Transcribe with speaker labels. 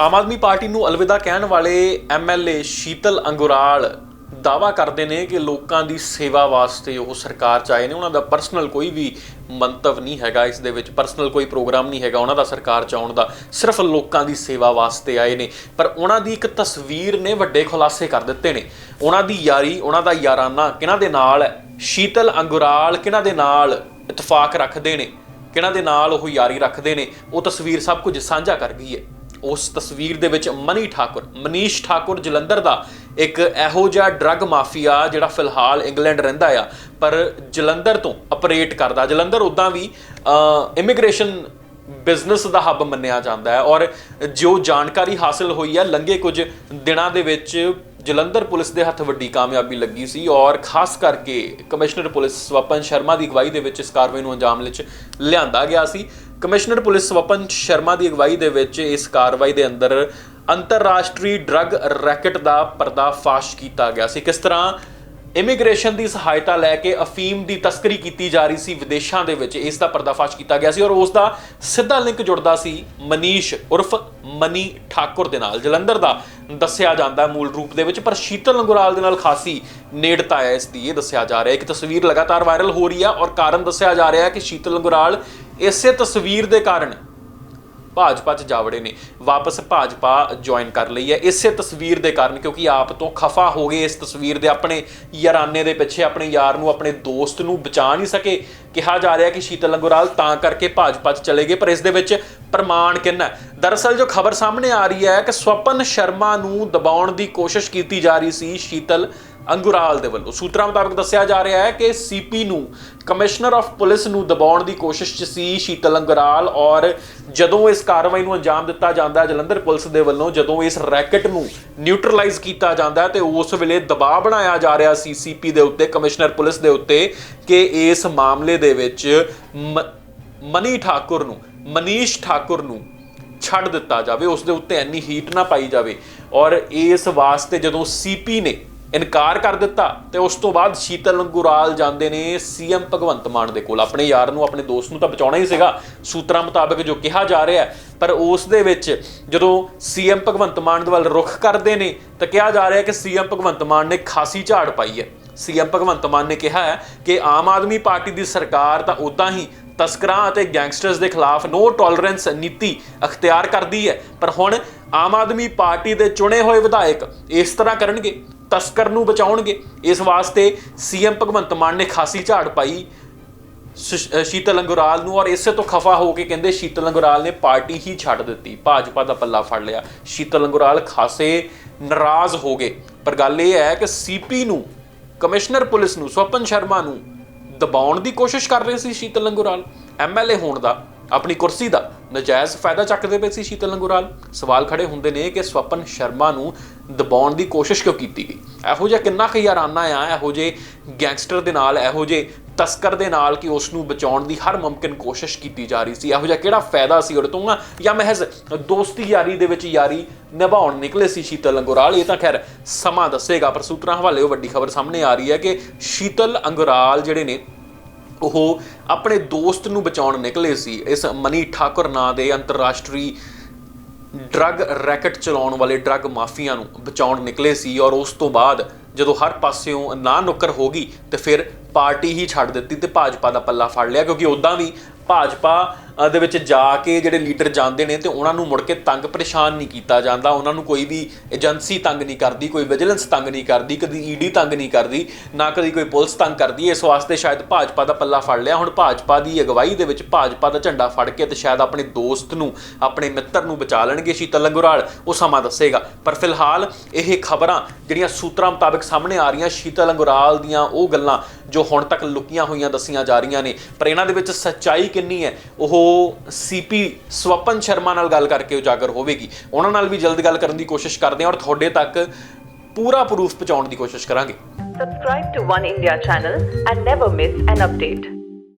Speaker 1: Aam Aadmi party ਨੂੰ ਅਲਵਿਦਾ ਕਹਿਣ ਵਾਲੇ ਐਮਐਲਏ ਸ਼ੀਤਲ ਅੰਗੁਰਾਲ ਦਾਵਾ ਕਰਦੇ ਨੇ ਕਿ ਲੋਕਾਂ ਦੀ ਸੇਵਾ ਵਾਸਤੇ ਉਹ ਸਰਕਾਰ ਚ ਆਏ ਨੇ। ਉਹਨਾਂ ਦਾ ਪਰਸਨਲ ਕੋਈ ਵੀ ਮੰਤਵ ਨਹੀਂ ਹੈਗਾ ਇਸ ਦੇ ਵਿੱਚ। ਪਰਸਨਲ ਕੋਈ ਪ੍ਰੋਗਰਾਮ ਨਹੀਂ ਹੈਗਾ ਉਹਨਾਂ ਦਾ ਸਰਕਾਰ ਚ ਆਉਣ ਦਾ। ਸਿਰਫ ਲੋਕਾਂ ਦੀ ਸੇਵਾ ਵਾਸਤੇ ਆਏ ਨੇ। ਪਰ ਉਹਨਾਂ ਦੀ ਇੱਕ ਤਸਵੀਰ ਨੇ ਵੱਡੇ ਖੁਲਾਸੇ ਕਰ ਦਿੱਤੇ ਨੇ। ਉਹਨਾਂ ਦੀ ਯਾਰੀ, ਉਹਨਾਂ ਦਾ ਯਾਰਾਨਾ ਕਿਹਨਾਂ ਦੇ ਨਾਲ ਹੈ? ਸ਼ੀਤਲ ਅੰਗੁਰਾਲ ਕਿਹਨਾਂ ਦੇ ਨਾਲ ਇਤਫਾਕ ਰੱਖਦੇ ਨੇ? ਕਿਹਨਾਂ ਦੇ ਨਾਲ ਉਹ ਯਾਰੀ ਰੱਖਦੇ ਨੇ? ਉਹ ਤਸਵੀਰ ਸਭ ਕੁਝ ਸਾਂਝਾ ਕਰ ਗਈ ਹੈ। ਉਸ ਤਸਵੀਰ ਦੇ ਵਿੱਚ ਮਨੀ ਠਾਕੁਰ, ਮਨੀਸ਼ ਠਾਕੁਰ ਜਲੰਧਰ ਦਾ ਇੱਕ ਇਹੋ ਜਿਹਾ ਡਰੱਗ ਮਾਫੀਆ ਜਿਹੜਾ ਫਿਲਹਾਲ ਇੰਗਲੈਂਡ ਰਹਿੰਦਾ ਆ, ਪਰ ਜਲੰਧਰ ਤੋਂ ਆਪਰੇਟ ਕਰਦਾ। ਜਲੰਧਰ ਉਦਾਂ ਵੀ ਇਮੀਗ੍ਰੇਸ਼ਨ ਬਿਜ਼ਨਸ ਦਾ ਹੱਬ ਮੰਨਿਆ ਜਾਂਦਾ ਹੈ ਔਰ ਜੋ ਜਾਣਕਾਰੀ ਹਾਸਲ ਹੋਈ ਹੈ, ਲੰਘੇ ਕੁਝ ਦਿਨਾਂ ਦੇ ਵਿੱਚ ਜਲੰਧਰ ਪੁਲਿਸ ਦੇ ਹੱਥ ਵੱਡੀ ਕਾਮਯਾਬੀ ਲੱਗੀ ਸੀ ਔਰ ਖਾਸ ਕਰਕੇ ਕਮਿਸ਼ਨਰ ਪੁਲਿਸ ਸਵਪਨ ਸ਼ਰਮਾ ਦੀ ਅਗਵਾਈ ਦੇ ਵਿੱਚ ਇਸ ਕਾਰਵਾਈ ਨੂੰ ਅੰਜਾਮ ਵਿੱਚ ਲਿਆਂਦਾ ਗਿਆ ਸੀ। ਕਮਿਸ਼ਨਰ ਪੁਲਿਸ ਸਵਪਨ ਸ਼ਰਮਾ ਦੀ ਅਗਵਾਈ ਦੇ ਵਿੱਚ ਇਸ ਕਾਰਵਾਈ ਦੇ ਅੰਦਰ ਅੰਤਰਰਾਸ਼ਟਰੀ ਡਰੱਗ ਰੈਕਟ ਦਾ ਪਰਦਾਫਾਸ਼ ਕੀਤਾ ਗਿਆ ਸੀ। ਕਿਸ ਤਰ੍ਹਾਂ ਇਮੀਗ੍ਰੇਸ਼ਨ ਦੀ ਸਹਾਇਤਾ ਲੈ ਕੇ ਅਫੀਮ ਦੀ ਤਸਕਰੀ ਕੀਤੀ ਜਾ ਰਹੀ ਸੀ ਵਿਦੇਸ਼ਾਂ ਦੇ ਵਿੱਚ, ਇਸ ਦਾ ਪਰਦਾਫਾਸ਼ ਕੀਤਾ ਗਿਆ ਸੀ ਔਰ ਉਸ ਦਾ ਸਿੱਧਾ ਲਿੰਕ ਜੁੜਦਾ ਸੀ ਮਨੀਸ਼ ਉਰਫ ਮਨੀ ਠਾਕੁਰ ਦੇ ਨਾਲ। ਜਲੰਧਰ ਦਾ ਦੱਸਿਆ ਜਾਂਦਾ ਮੂਲ ਰੂਪ ਦੇ ਵਿੱਚ, ਪਰ ਸ਼ੀਤਲ ਅੰਗੁਰਾਲ ਦੇ ਨਾਲ ਖਾਸੀ ਨੇੜਤਾ ਹੈ ਇਸ ਦੀ, ਇਹ ਦੱਸਿਆ ਜਾ ਰਿਹਾ ਹੈ। ਕਿ ਤਸਵੀਰ ਲਗਾਤਾਰ ਵਾਇਰਲ ਹੋ ਰਹੀ ਹੈ ਔਰ ਕਾਰਨ ਦੱਸਿਆ ਜਾ ਰਿਹਾ ਹੈ ਕਿ ਸ਼ੀਤਲ ਅੰਗੁਰਾਲ ਇਸੇ ਤਸਵੀਰ ਦੇ ਕਾਰਨ ਭਾਜਪਾ ਚ ਜਾਵੜੇ ਨੇ। ਵਾਪਸ ਭਾਜਪਾ ਜੁਆਇਨ ਕਰ ਲਈ ਹੈ। ਇਸੇ ਤਸਵੀਰ ਦੇ ਕਾਰਨ ਕਿਉਂਕਿ ਆਪ ਤੋਂ ਖਫਾ ਹੋ ਗਏ ਇਸ ਤਸਵੀਰ ਦੇ ਆਪਣੇ ਯਾਰਾਨੇ ਦੇ ਪਿੱਛੇ, ਆਪਣੇ ਯਾਰ ਨੂੰ, ਆਪਣੇ ਦੋਸਤ ਨੂੰ ਬਚਾ ਨਹੀਂ ਸਕੇ। ਕਿਹਾ ਜਾ ਰਿਹਾ ਕਿ ਸ਼ੀਤਲ ਅੰਗੁਰਾਲ ਤਾਂ ਕਰਕੇ ਭਾਜਪਾ ਚ ਚਲੇ ਗਏ, ਪਰ ਇਸ ਦੇ ਵਿੱਚ ਪ੍ਰਮਾਣ ਕਿੰਨਾ ਦਰਅਸਲ ਜੋ ਖਬਰ ਸਾਹਮਣੇ ਆ ਰਹੀ ਹੈ ਕਿ ਸਵਪਨ ਸ਼ਰਮਾ ਨੂੰ ਦਬਾਉਣ ਦੀ ਕੋਸ਼ਿਸ਼ ਕੀਤੀ ਜਾ ਰਹੀ ਸੀ ਸ਼ੀਤਲ ਅੰਗੁਰਾਲ ਦੇ ਵੱਲੋਂ। ਸੂਤਰਾਂ ਮੁਤਾਬਕ ਦੱਸਿਆ ਜਾ ਰਿਹਾ ਹੈ ਕਿ ਸੀਪੀ ਨੂੰ ਕਮਿਸ਼ਨਰ ਆਫ ਪੁਲਿਸ ਨੂੰ ਦਬਾਉਣ ਦੀ ਕੋਸ਼ਿਸ਼ 'ਚ ਸੀ ਸ਼ੀਤਲ ਅੰਗੁਰਾਲ ਔਰ ਜਦੋਂ ਇਸ ਕਾਰਵਾਈ ਨੂੰ ਅੰਜਾਮ ਦਿੱਤਾ ਜਾਂਦਾ ਹੈ, ਜਲੰਧਰ ਪੁਲਿਸ ਦੇ ਵੱਲੋਂ ਜਦੋਂ ਇਸ ਰੈਕਟ ਨੂੰ ਨਿਊਟਰਲਾਈਜ਼ ਕੀਤਾ ਜਾਂਦਾ ਹੈ ਤੇ ਉਸ ਵੇਲੇ ਦਬਾਅ ਬਣਾਇਆ ਜਾ ਰਿਹਾ ਸੀ ਸੀਪੀ ਦੇ ਉੱਤੇ, ਕਮਿਸ਼ਨਰ ਪੁਲਿਸ ਦੇ ਉੱਤੇ ਕਿ ਇਸ ਮਾਮਲੇ ਦੇ ਵਿੱਚ ਮ- ਮਨੀ ਠਾਕੁਰ ਨੂੰ, ਮਨੀਸ਼ ਠਾਕੁਰ ਨੂੰ ਛੱਡ ਦਿੱਤਾ ਜਾਵੇ। ਉਸ ਦੇ ਉੱਤੇ ਇੰਨੀ ਹੀਟ ਨਾ ਪਾਈ ਜਾਵੇ। ਔਰ ਇਸ ਵਾਸਤੇ ਜਦੋਂ ਸੀਪੀ ਨੇ ਇਨਕਾਰ ਕਰ ਦਿੱਤਾ ਤੇ ਉਸ ਤੋਂ ਬਾਅਦ ਸ਼ੀਤਲ ਗੁਰਾਲ ਜਾਂਦੇ ਨੇ ਸੀਐਮ ਭਗਵੰਤ ਮਾਨ ਦੇ ਕੋਲ। ਆਪਣੇ ਯਾਰ ਨੂੰ, ਆਪਣੇ ਦੋਸਤ ਨੂੰ ਤਾਂ ਬਚਾਉਣਾ ਹੀ ਸੀਗਾ, ਸੂਤਰਾਂ ਮੁਤਾਬਕ ਜੋ ਕਿਹਾ ਜਾ ਰਿਹਾ ਪਰ ਉਸ ਦੇ ਵਿੱਚ ਜਦੋਂ ਸੀਐਮ ਭਗਵੰਤ ਮਾਨ ਦੇ ਵੱਲ ਰੁਖ ਕਰਦੇ ਨੇ, ਤਾਂ ਕਿਹਾ ਜਾ ਰਿਹਾ ਹੈ ਕਿ ਸੀਐਮ ਭਗਵੰਤ ਮਾਨ ਨੇ ਖਾਸੀ ਝਾੜ ਪਾਈ ਹੈ। ਸੀਐਮ ਭਗਵੰਤ ਮਾਨ ਨੇ ਕਿਹਾ ਹੈ ਕਿ ਆਮ ਆਦਮੀ ਪਾਰਟੀ ਦੀ ਸਰਕਾਰ ਤਾਂ ਉਦਾਂ ਹੀ ਤਸਕਰਾਂ ਅਤੇ ਗੈਂਗਸਟਰਸ ਦੇ ਖਿਲਾਫ ਨੋ ਟੋਲਰੈਂਸ ਨੀਤੀ ਅਖਤਿਆਰ ਕਰਦੀ ਹੈ। ਪਰ ਹੁਣ ਆਮ ਆਦਮੀ ਪਾਰਟੀ ਦੇ ਚੁਣੇ ਹੋਏ ਵਿਧਾਇਕ ਇਸ ਤਰ੍ਹਾਂ ਕਰਨਗੇ। ਤਸਕਰ ਨੂੰ ਬਚਾਉਣਗੇ। ਇਸ ਵਾਸਤੇ ਸੀਐਮ ਭਗਵੰਤ ਮਾਨ ਨੇ ਖਾਸੀ ਝਾੜ ਪਾਈ ਸੁਸ਼- ਸ਼ੀਤਲ ਅੰਗੁਰਾਲ ਨੂੰ ਔਰ ਇਸੇ ਤੋਂ ਖਫਾ ਹੋ ਕੇ ਕਹਿੰਦੇ ਸ਼ੀਤਲ ਅੰਗੁਰਾਲ ਨੇ ਪਾਰਟੀ ਹੀ ਛੱਡ ਦਿੱਤੀ। ਭਾਜਪਾ ਦਾ ਪੱਲਾ ਫੜ ਲਿਆ। ਸ਼ੀਤਲ ਅੰਗੁਰਾਲ ਖਾਸੇ ਨਾਰਾਜ਼ ਹੋ ਗਏ। ਪਰ ਗੱਲ ਇਹ ਹੈ ਕਿ ਸੀਪੀ ਨੂੰ, ਕਮਿਸ਼ਨਰ ਪੁਲਿਸ ਨੂੰ, ਸਵਪਨ ਸ਼ਰਮਾ ਨੂੰ ਦਬਾਉਣ ਦੀ ਕੋਸ਼ਿਸ਼ ਕਰ ਰਹੇ ਸੀ ਸ਼ੀਤਲ ਅੰਗੁਰਾਲ। ਐਮਐਲਏ ਹੋਣ ਦਾ, ਆਪਣੀ ਕੁਰਸੀ ਦਾ ਨਜਾਇਜ਼ ਫਾਇਦਾ ਚੱਕਦੇ ਪਏ ਸੀ ਸ਼ੀਤਲ ਅੰਗੁਰਾਲ। ਸਵਾਲ ਖੜੇ ਹੁੰਦੇ ਨੇ ਕਿ ਸਵਪਨ ਸ਼ਰਮਾ ਨੂੰ ਦਬਾਉਣ ਦੀ ਕੋਸ਼ਿਸ਼ ਕਿਉਂ ਕੀਤੀ ਗਈ? ਇਹੋ ਜਿਹਾ ਕਿੰਨਾ ਕੁ ਯਾਰਾਨਾ ਆ, ਇਹੋ ਜੇ ਗੈਂਗਸਟਰ ਦੇ ਨਾਲ, ਇਹੋ ਜੇ ਤਸਕਰ ਦੇ ਨਾਲ ਕਿ ਉਸ ਨੂੰ ਬਚਾਉਣ ਦੀ ਹਰ ਮੁਮਕਿਨ ਕੋਸ਼ਿਸ਼ ਕੀਤੀ ਜਾ ਰਹੀ ਸੀ। ਇਹੋ ਜਿਹਾ ਕਿਹੜਾ ਫਾਇਦਾ ਸੀ ਉਹਦੇ ਤੋਂ? ਜਾਂ ਮਹਿਜ਼ ਦੋਸਤੀ ਯਾਰੀ ਦੇ ਵਿੱਚ ਯਾਰੀ ਨਿਭਾਉਣ ਨਿਕਲੇ ਸੀ ਸ਼ੀਤਲ ਅੰਗੁਰਾਲ? ਇਹ ਤਾਂ ਖੈਰ ਸਮਾਂ ਦੱਸੇਗਾ, ਪਰ ਸੂਤਰਾਂ ਹਵਾਲੇ ਉਹ ਵੱਡੀ ਖਬਰ ਸਾਹਮਣੇ ਆ ਰਹੀ ਹੈ ਕਿ ਸ਼ੀਤਲ ਅੰਗੁਰਾਲ ਜਿਹੜੇ ਨੇ, ਉਹ ਆਪਣੇ ਦੋਸਤ ਨੂੰ ਬਚਾਉਣ ਨਿਕਲੇ ਸੀ। ਇਸ ਮਨੀ ਠਾਕੁਰ ਨਾਂ ਦੇ ਅੰਤਰਰਾਸ਼ਟਰੀ ਡਰੱਗ ਰੈਕਟ ਚਲਾਉਣ ਵਾਲੇ ਡਰੱਗ ਮਾਫੀਆ ਨੂੰ ਬਚਾਉਣ ਨਿਕਲੇ ਸੀ ਔਰ ਉਸ ਤੋਂ ਬਾਅਦ ਜਦੋਂ ਹਰ ਪਾਸਿਓਂ ਨਾ ਨੁੱਕਰ ਹੋ ਗਈ ਤੇ ਫਿਰ ਪਾਰਟੀ ਹੀ ਛੱਡ ਦਿੱਤੀ ਤੇ ਭਾਜਪਾ ਦਾ ਪੱਲਾ ਫੜ ਲਿਆ ਕਿਉਂਕਿ ਉਦਾਂ ਵੀ ਭਾਜਪਾ ਦੇ ਵਿੱਚ ਜਾ ਕੇ ਜਿਹੜੇ ਲੀਡਰ ਜਾਂਦੇ ਨੇ ਤੇ ਉਹਨਾਂ ਨੂੰ ਮੁੜ ਕੇ ਤੰਗ ਪਰੇਸ਼ਾਨ ਨਹੀਂ ਕੀਤਾ ਜਾਂਦਾ, ਉਹਨਾਂ ਨੂੰ ਕੋਈ ਵੀ ਏਜੰਸੀ ਤੰਗ ਨਹੀਂ ਕਰਦੀ, ਕੋਈ ਵਿਜੀਲੈਂਸ ਤੰਗ ਨਹੀਂ ਕਰਦੀ, ਕਦੀ ਈਡੀ ਤੰਗ ਨਹੀਂ ਕਰਦੀ, ਨਾ ਕਦੀ ਕੋਈ ਪੁਲਿਸ ਤੰਗ ਕਰਦੀ। ਇਸ ਵਾਸਤੇ ਸ਼ਾਇਦ ਭਾਜਪਾ ਦਾ ਪੱਲਾ ਫੜ ਲਿਆ। ਹੁਣ ਭਾਜਪਾ ਦੀ ਅਗਵਾਈ ਦੇ ਵਿੱਚ ਭਾਜਪਾ ਦਾ ਝੰਡਾ ਫੜ ਕੇ ਤੇ ਸ਼ਾਇਦ ਆਪਣੇ ਦੋਸਤ ਨੂੰ, ਆਪਣੇ ਮਿੱਤਰ ਨੂੰ ਬਚਾ ਲੈਣਗੇ ਸ਼ੀਤਲ ਲੰਗੁਰਾਲ, ਉਹ ਸਮਾਂ ਦੱਸੇਗਾ। ਪਰ ਫਿਲਹਾਲ ਇਹ ਖਬਰਾਂ ਜਿਹੜੀਆਂ ਸੂਤਰਾਂ ਮੁਤਾਬਕ ਸਾਹਮਣੇ ਆ ਰਹੀਆਂ, ਸ਼ੀਤਲ ਲੰਗੁਰਾਲ ਦੀਆਂ ਉਹ ਗੱਲਾਂ ਜੋ ਹੁਣ ਤੱਕ ਲੁਕੀਆਂ ਹੋਈਆਂ ਦੱਸੀਆਂ ਜਾ ਰਹੀਆਂ ਨੇ। ਪਰ ਇਹਨਾਂ ਦੇ ਵਿੱਚ ਸੱਚਾਈ ਕਿੰਨੀ ਹੈ, ਉਹ ਸੀਪੀ ਸਵਪਨ ਸ਼ਰਮਾ ਨਾਲ ਗੱਲ ਕਰਕੇ ਉਜਾਗਰ ਹੋਵੇਗੀ ਉਹਨਾਂ ਨਾਲ ਵੀ ਜਲਦ ਗੱਲ ਕਰਨ ਦੀ ਕੋਸ਼ਿਸ਼ ਕਰਦੇ ਹਾਂ ਔਰ ਤੁਹਾਡੇ ਤੱਕ ਪੂਰਾ ਪ੍ਰੂਫ ਪਹੁੰਚਾਉਣ ਦੀ ਕੋਸ਼ਿਸ਼ ਕਰਾਂਗੇ
Speaker 2: Subscribe to One India channel and never miss an update.